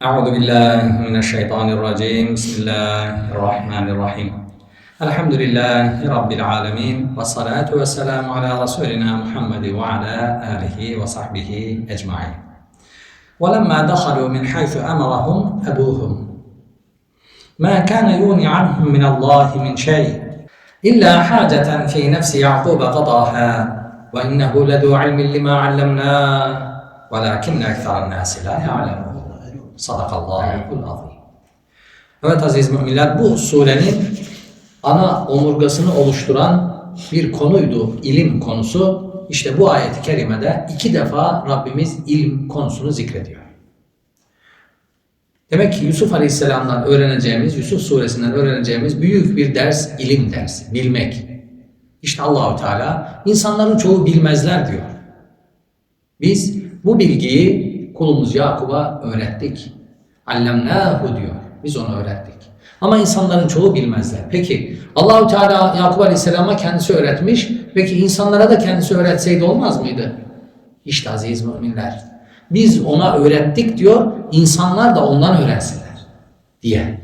أعوذ بالله من الشيطان الرجيم. بسم الله الرحمن الرحيم. الحمد لله رب العالمين والصلاة والسلام على رسولنا محمد وعلى آله وصحبه أجمعين. ولما دخلوا من حيث أمرهم أبوهم. ما كان يغني عنهم من الله من شيء إلا حاجة في نفس يعقوب قضاها وإنه لذو علم لما علمناه ولكن أكثر الناس لا يعلمون. Sadakallahul azim. Evet aziz müminler bu surenin ana omurgasını oluşturan bir konuydu. ilim konusu. İşte bu ayet-i kerimede iki defa Rabbimiz ilim konusunu zikrediyor. Demek ki Yusuf Aleyhisselam'dan öğreneceğimiz, Yusuf suresinden öğreneceğimiz büyük bir ders ilim dersi, bilmek. İşte Allahu Teala insanların çoğu bilmezler diyor. Biz bu bilgiyi kulumuz Yakub'a öğrettik. Allemnahu diyor. Biz onu öğrettik. Ama insanların çoğu bilmezler. Peki Allahu Teala Yakup Aleyhisselam'a kendisi öğretmiş. Peki insanlara da kendisi öğretseydi olmaz mıydı? İşte aziz müminler. Biz ona öğrettik diyor. insanlar da ondan öğrensinler diye.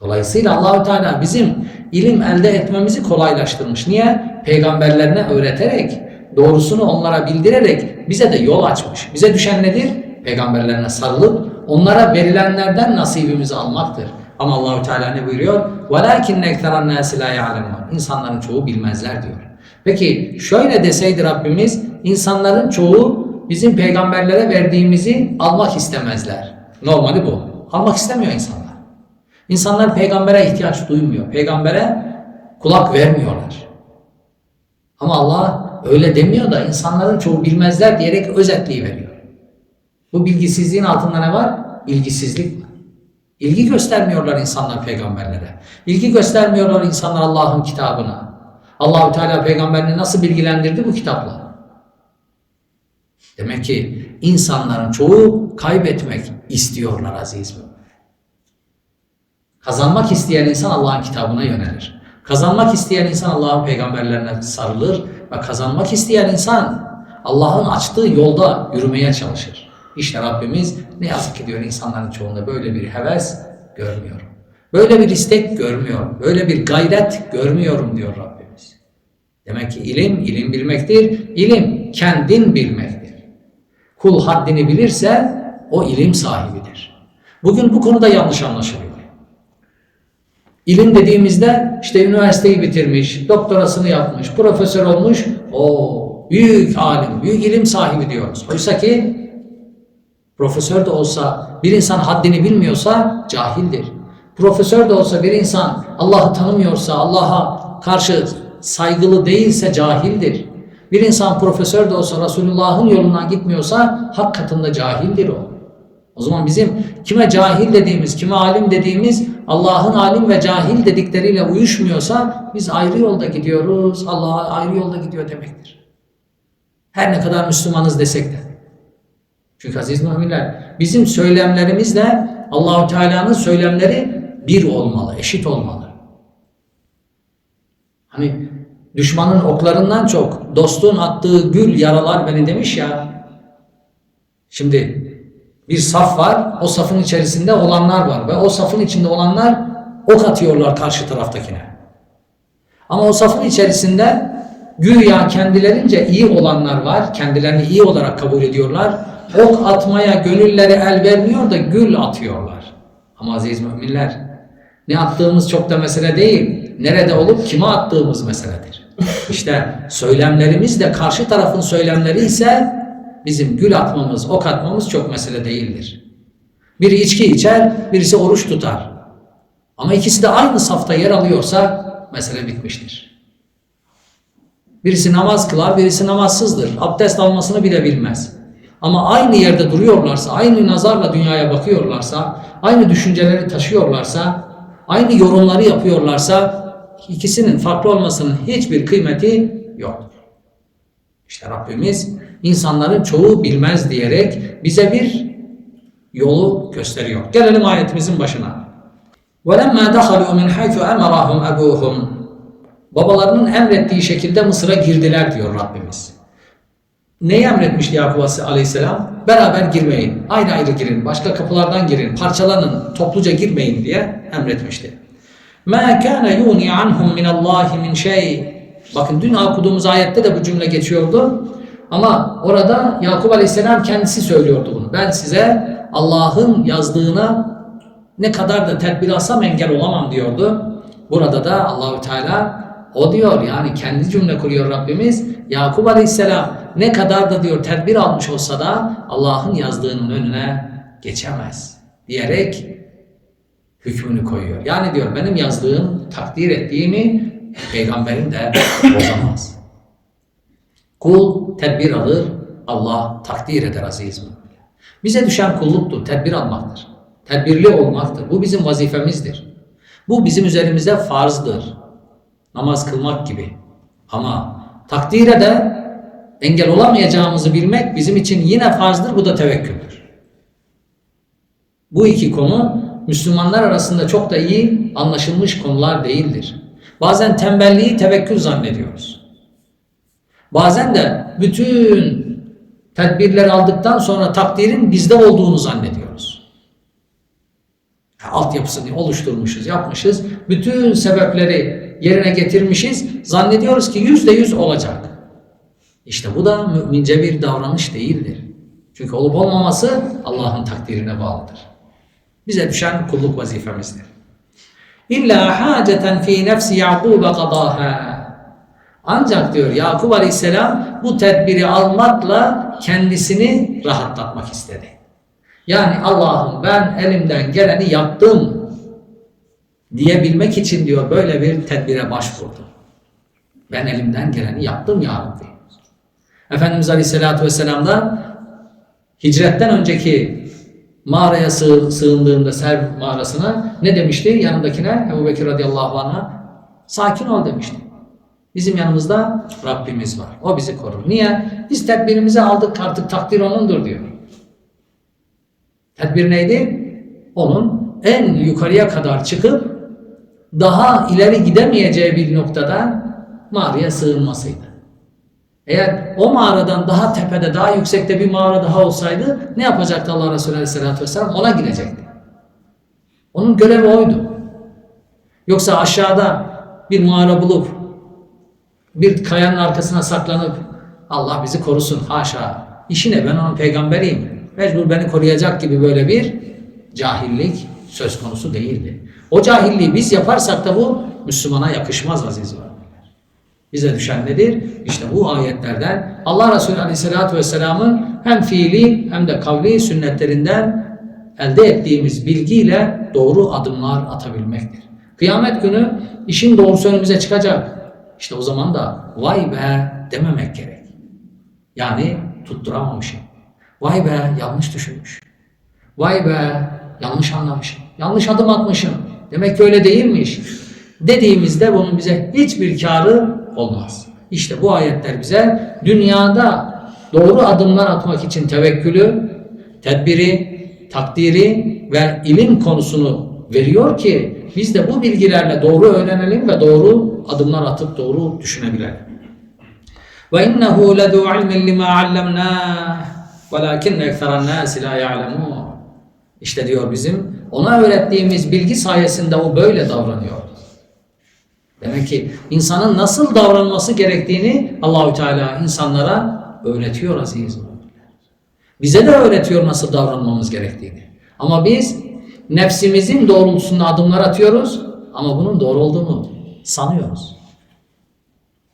Dolayısıyla Allahu Teala bizim ilim elde etmemizi kolaylaştırmış. Niye? Peygamberlerine öğreterek, doğrusunu onlara bildirerek bize de yol açmış. Bize düşen nedir? Peygamberlerine sarılıp onlara verilenlerden nasibimizi almaktır. Ama Allahu Teala ne buyuruyor? وَلَاكِنَّ اَكْتَرَ النَّاسِ لَا يَعْلَمُونَ İnsanların çoğu bilmezler diyor. Peki şöyle deseydi Rabbimiz, insanların çoğu bizim peygamberlere verdiğimizi almak istemezler. Normali bu. Almak istemiyor insanlar. İnsanlar peygambere ihtiyaç duymuyor. Peygambere kulak vermiyorlar. Ama Allah öyle demiyor da insanların çoğu bilmezler diyerek özetliği veriyor. Bu bilgisizliğin altında ne var? İlgisizlik var. İlgi göstermiyorlar insanlar peygamberlere. İlgi göstermiyorlar insanlar Allah'ın kitabına. Allahü Teala peygamberini nasıl bilgilendirdi bu kitapla? Demek ki insanların çoğu kaybetmek istiyorlar aziz mi? Kazanmak isteyen insan Allah'ın kitabına yönelir. Kazanmak isteyen insan Allah'ın peygamberlerine sarılır ve kazanmak isteyen insan Allah'ın açtığı yolda yürümeye çalışır. İşte Rabbimiz ne yazık ki diyor insanların çoğunda böyle bir heves görmüyorum. Böyle bir istek görmüyorum. Böyle bir gayret görmüyorum diyor Rabbimiz. Demek ki ilim, ilim bilmektir. İlim kendin bilmektir. Kul haddini bilirse o ilim sahibidir. Bugün bu konuda yanlış anlaşılıyor. İlim dediğimizde işte üniversiteyi bitirmiş, doktorasını yapmış, profesör olmuş, o büyük alim, büyük ilim sahibi diyoruz. Oysa ki profesör de olsa bir insan haddini bilmiyorsa cahildir. Profesör de olsa bir insan Allah'ı tanımıyorsa, Allah'a karşı saygılı değilse cahildir. Bir insan profesör de olsa Resulullah'ın yolundan gitmiyorsa hak katında cahildir o. O zaman bizim kime cahil dediğimiz, kime alim dediğimiz Allah'ın alim ve cahil dedikleriyle uyuşmuyorsa biz ayrı yolda gidiyoruz. Allah ayrı yolda gidiyor demektir. Her ne kadar Müslümanız desek de. Çünkü aziz müminler bizim söylemlerimizle Allahu Teala'nın söylemleri bir olmalı, eşit olmalı. Hani düşmanın oklarından çok dostun attığı gül yaralar beni demiş ya. Şimdi bir saf var, o safın içerisinde olanlar var ve o safın içinde olanlar ok atıyorlar karşı taraftakine. Ama o safın içerisinde güya kendilerince iyi olanlar var, kendilerini iyi olarak kabul ediyorlar. Ok atmaya gönülleri el vermiyor da gül atıyorlar. Ama aziz müminler, ne attığımız çok da mesele değil, nerede olup kime attığımız meseledir. İşte söylemlerimiz de karşı tarafın söylemleri ise bizim gül atmamız, ok atmamız çok mesele değildir. Biri içki içer, birisi oruç tutar. Ama ikisi de aynı safta yer alıyorsa mesele bitmiştir. Birisi namaz kılar, birisi namazsızdır. Abdest almasını bile bilmez. Ama aynı yerde duruyorlarsa, aynı nazarla dünyaya bakıyorlarsa, aynı düşünceleri taşıyorlarsa, aynı yorumları yapıyorlarsa ikisinin farklı olmasının hiçbir kıymeti yoktur. İşte Rabbimiz insanların çoğu bilmez diyerek bize bir yolu gösteriyor. Gelelim ayetimizin başına. وَلَمَّا دَخَلُوا مِنْ حَيْثُ أَمَرَهُمْ أَبُوهُمْ Babalarının emrettiği şekilde Mısır'a girdiler diyor Rabbimiz. neyi emretmişti Yakup Aleyhisselam? Beraber girmeyin, ayrı ayrı girin, başka kapılardan girin, parçalanın, topluca girmeyin diye emretmişti. مَا كَانَ يُغْنِي عَنْهُمْ مِنَ اللّٰهِ مِنْ şey. Bakın dün okuduğumuz ayette de bu cümle geçiyordu. Ama orada Yakup Aleyhisselam kendisi söylüyordu bunu. Ben size Allah'ın yazdığına ne kadar da tedbir alsam engel olamam diyordu. Burada da Allahü Teala o diyor yani kendi cümle kuruyor Rabbimiz. Yakup Aleyhisselam ne kadar da diyor tedbir almış olsa da Allah'ın yazdığının önüne geçemez diyerek hükmünü koyuyor. Yani diyor benim yazdığım, takdir ettiğimi peygamberim de bozamaz. Kul tedbir alır, Allah takdir eder aziz müminler. Bize düşen kulluktur, tedbir almaktır. Tedbirli olmaktır. Bu bizim vazifemizdir. Bu bizim üzerimizde farzdır. Namaz kılmak gibi. Ama takdire de engel olamayacağımızı bilmek bizim için yine farzdır. Bu da tevekküldür. Bu iki konu Müslümanlar arasında çok da iyi anlaşılmış konular değildir. Bazen tembelliği tevekkül zannediyoruz. Bazen de bütün tedbirleri aldıktan sonra takdirin bizde olduğunu zannediyoruz. Altyapısını oluşturmuşuz, yapmışız. Bütün sebepleri yerine getirmişiz. Zannediyoruz ki yüzde yüz olacak. İşte bu da mümince bir davranış değildir. Çünkü olup olmaması Allah'ın takdirine bağlıdır. Bize düşen kulluk vazifemizdir. İlla haceten fi nefsi Yakub qadaha. Ancak diyor Yakup Aleyhisselam bu tedbiri almakla kendisini rahatlatmak istedi. Yani Allah'ım ben elimden geleni yaptım diyebilmek için diyor böyle bir tedbire başvurdu. Ben elimden geleni yaptım ya Rabbi. Efendimiz Aleyhisselatü Vesselam da hicretten önceki mağaraya sığ, sığındığında Serv mağarasına ne demişti yanındakine Ebu Bekir radıyallahu anh'a? Sakin ol demişti. Bizim yanımızda Rabbimiz var. O bizi korur. Niye? Biz tedbirimizi aldık artık takdir O'nundur diyor. Tedbir neydi? Onun en yukarıya kadar çıkıp daha ileri gidemeyeceği bir noktada mağaraya sığınmasıydı. Eğer o mağaradan daha tepede, daha yüksekte bir mağara daha olsaydı ne yapacaktı Allah Resulü Aleyhisselatü Vesselam? Ona gidecekti. Onun görevi oydu. Yoksa aşağıda bir mağara bulup bir kayanın arkasına saklanıp Allah bizi korusun haşa. İşi ne ben onun peygamberiyim. Mecbur beni koruyacak gibi böyle bir cahillik söz konusu değildi. O cahilliği biz yaparsak da bu Müslümana yakışmaz aziz var. Bize düşen nedir? İşte bu ayetlerden Allah Resulü Aleyhisselatü Vesselam'ın hem fiili hem de kavli sünnetlerinden elde ettiğimiz bilgiyle doğru adımlar atabilmektir. Kıyamet günü işin doğrusu önümüze çıkacak. İşte o zaman da vay be dememek gerek. Yani tutturamamışım. Vay be yanlış düşünmüş. Vay be yanlış anlamışım. Yanlış adım atmışım. Demek ki öyle değilmiş. Dediğimizde bunun bize hiçbir karı olmaz. İşte bu ayetler bize dünyada doğru adımlar atmak için tevekkülü, tedbiri, takdiri ve ilim konusunu veriyor ki biz de bu bilgilerle doğru öğrenelim ve doğru adımlar atıp doğru düşünebilelim. Ve innehu ledu ilmin lima allamnah velakinne ekseren nasi la ya'lemun. İşte diyor bizim ona öğrettiğimiz bilgi sayesinde o böyle davranıyor. Demek ki insanın nasıl davranması gerektiğini Allahü Teala insanlara öğretiyor aziz Bize de öğretiyor nasıl davranmamız gerektiğini. Ama biz nefsimizin doğrultusunda adımlar atıyoruz ama bunun doğru olduğunu sanıyoruz.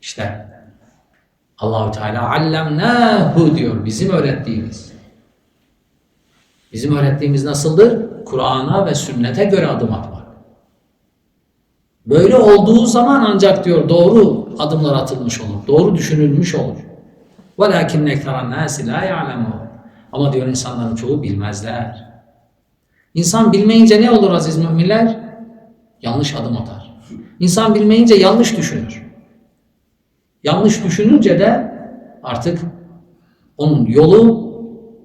İşte Allahü Teala allemnahu diyor bizim öğrettiğimiz. Bizim öğrettiğimiz nasıldır? Kur'an'a ve sünnete göre adım atmak. Böyle olduğu zaman ancak diyor doğru adımlar atılmış olur. Doğru düşünülmüş olur. وَلَاكِنَّ اَكْتَرَ النَّاسِ لَا يَعْلَمُونَ Ama diyor insanların çoğu bilmezler. İnsan bilmeyince ne olur aziz müminler? Yanlış adım atar. İnsan bilmeyince yanlış düşünür. Yanlış düşününce de artık onun yolu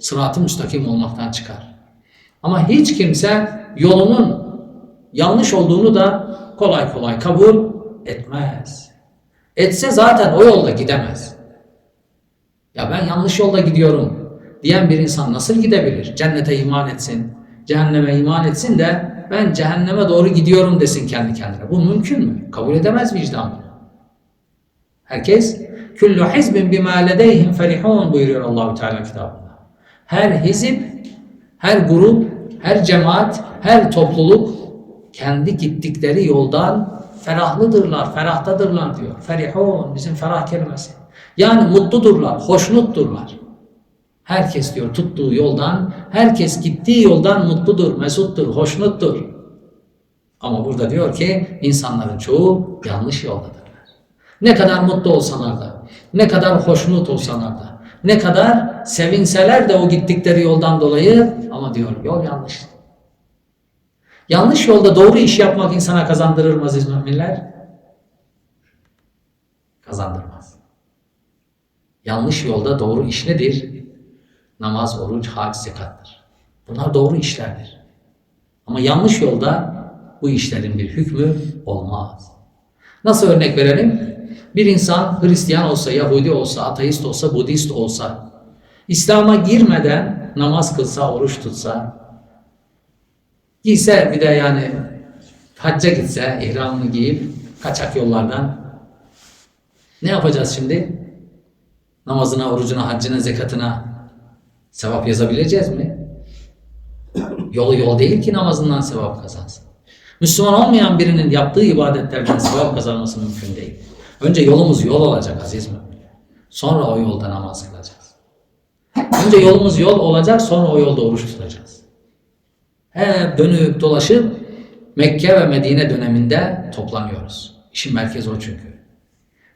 sırat-ı müstakim olmaktan çıkar. Ama hiç kimse yolunun yanlış olduğunu da kolay kolay kabul etmez. Etse zaten o yolda gidemez. Ya ben yanlış yolda gidiyorum diyen bir insan nasıl gidebilir? Cennete iman etsin, cehenneme iman etsin de ben cehenneme doğru gidiyorum desin kendi kendine. Bu mümkün mü? Kabul edemez vicdan. Herkes kullu hizbin bima ledeyhim ferihun buyuruyor Allahu Teala kitabında. Her hizip, her grup, her cemaat, her topluluk kendi gittikleri yoldan ferahlıdırlar, ferahtadırlar diyor. Ferihun bizim ferah kelimesi. Yani mutludurlar, hoşnutturlar. Herkes diyor tuttuğu yoldan, herkes gittiği yoldan mutludur, mesuttur, hoşnuttur. Ama burada diyor ki insanların çoğu yanlış yoldadırlar. Ne kadar mutlu olsalar da, ne kadar hoşnut olsalar da, ne kadar sevinseler de o gittikleri yoldan dolayı ama diyor yol yanlış. Yanlış yolda doğru iş yapmak insana kazandırır mı aziz müminler? Kazandırmaz. Yanlış yolda doğru iş nedir? Namaz, oruç, hac, zekattır. Bunlar doğru işlerdir. Ama yanlış yolda bu işlerin bir hükmü olmaz. Nasıl örnek verelim? Bir insan Hristiyan olsa, Yahudi olsa, ateist olsa, Budist olsa, İslam'a girmeden namaz kılsa, oruç tutsa, giyse bir de yani hacca gitse, ihramını giyip kaçak yollardan ne yapacağız şimdi? Namazına, orucuna, haccına, zekatına sevap yazabileceğiz mi? Yolu yol değil ki namazından sevap kazansın. Müslüman olmayan birinin yaptığı ibadetlerden sevap kazanması mümkün değil. Önce yolumuz yol olacak aziz mi? Sonra o yolda namaz kılacağız. Önce yolumuz yol olacak, sonra o yolda oruç tutacağız. Hep dönüp dolaşıp Mekke ve Medine döneminde toplanıyoruz. İşin merkezi o çünkü.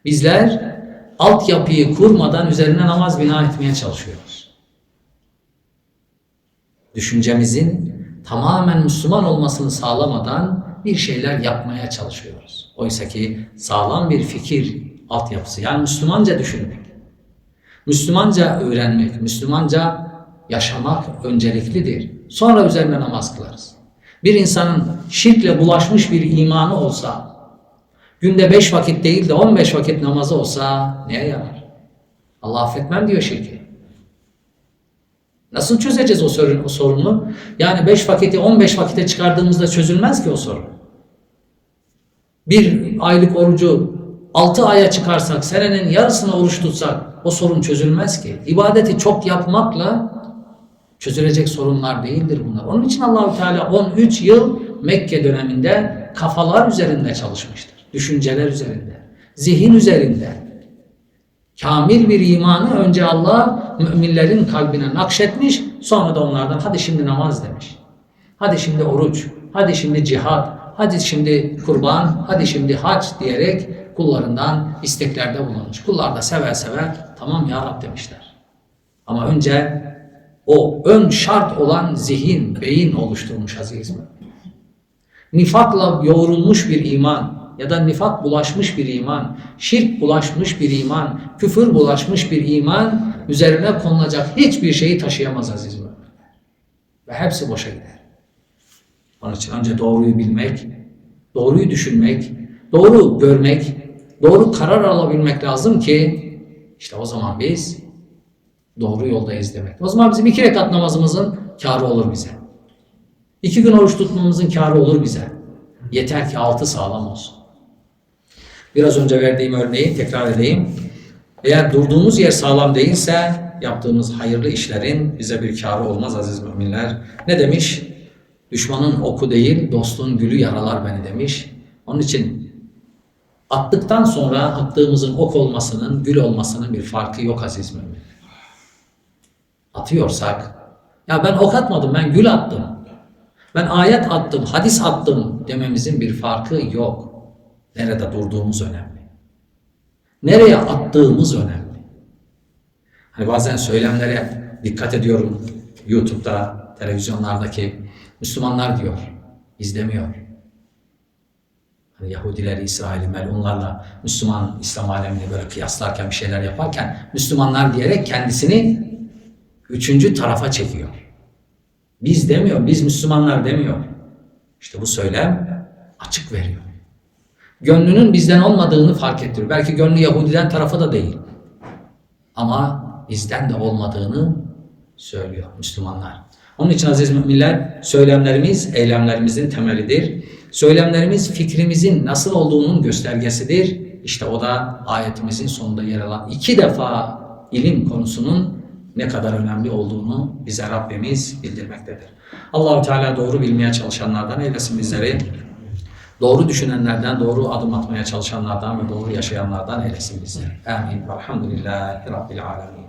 Bizler altyapıyı kurmadan üzerine namaz bina etmeye çalışıyoruz. Düşüncemizin tamamen Müslüman olmasını sağlamadan bir şeyler yapmaya çalışıyoruz. Oysa ki sağlam bir fikir altyapısı yani Müslümanca düşünmek, Müslümanca öğrenmek, Müslümanca yaşamak önceliklidir. Sonra üzerine namaz kılarız. Bir insanın şirkle bulaşmış bir imanı olsa, günde beş vakit değil de on beş vakit namazı olsa neye yarar? Allah affetmem diyor şirki. Nasıl çözeceğiz o, sorun, o sorunu? Yani 5 vakiti 15 vakite çıkardığımızda çözülmez ki o sorun. Bir aylık orucu 6 aya çıkarsak, senenin yarısına oruç tutsak o sorun çözülmez ki. İbadeti çok yapmakla çözülecek sorunlar değildir bunlar. Onun için Allahü Teala 13 yıl Mekke döneminde kafalar üzerinde çalışmıştır. Düşünceler üzerinde, zihin üzerinde. Kamil bir imanı önce Allah müminlerin kalbine nakşetmiş, sonra da onlardan hadi şimdi namaz demiş. Hadi şimdi oruç, hadi şimdi cihad, hadi şimdi kurban, hadi şimdi hac diyerek kullarından isteklerde bulunmuş. Kullar da sever sever tamam ya Rab demişler. Ama önce o ön şart olan zihin, beyin oluşturmuş aziz mi? Nifakla yoğrulmuş bir iman, ya da nifak bulaşmış bir iman, şirk bulaşmış bir iman, küfür bulaşmış bir iman üzerine konulacak hiçbir şeyi taşıyamaz aziz müminler. Ve hepsi boşa gider. Önce doğruyu bilmek, doğruyu düşünmek, doğru görmek, doğru karar alabilmek lazım ki işte o zaman biz doğru yoldayız demek. O zaman bizim iki rekat namazımızın kârı olur bize. İki gün oruç tutmamızın kârı olur bize. Yeter ki altı sağlam olsun. Biraz önce verdiğim örneği tekrar edeyim. Eğer durduğumuz yer sağlam değilse yaptığımız hayırlı işlerin bize bir kârı olmaz aziz müminler. Ne demiş? Düşmanın oku değil, dostun gülü yaralar beni demiş. Onun için attıktan sonra attığımızın ok olmasının, gül olmasının bir farkı yok aziz mümin. Atıyorsak, ya ben ok atmadım, ben gül attım. Ben ayet attım, hadis attım dememizin bir farkı yok. Nerede durduğumuz önemli. Nereye attığımız önemli. Hani bazen söylemlere dikkat ediyorum. YouTube'da, televizyonlardaki Müslümanlar diyor, izlemiyor. Hani Yahudileri, İsrail'i, melunlarla Müslüman, İslam alemini böyle kıyaslarken bir şeyler yaparken Müslümanlar diyerek kendisini üçüncü tarafa çekiyor. Biz demiyor, biz Müslümanlar demiyor. İşte bu söylem açık veriyor. Gönlünün bizden olmadığını fark ettiriyor. Belki gönlü Yahudiden tarafa da değil. Ama bizden de olmadığını söylüyor Müslümanlar. Onun için aziz müminler söylemlerimiz eylemlerimizin temelidir. Söylemlerimiz fikrimizin nasıl olduğunun göstergesidir. İşte o da ayetimizin sonunda yer alan iki defa ilim konusunun ne kadar önemli olduğunu bize Rabbimiz bildirmektedir. Allahu Teala doğru bilmeye çalışanlardan eylesin bizleri. Doğru düşünenlerden, doğru adım atmaya çalışanlardan ve doğru yaşayanlardan eylesin bizleri. Amin. Velhamdülillahi Rabbil Alemin.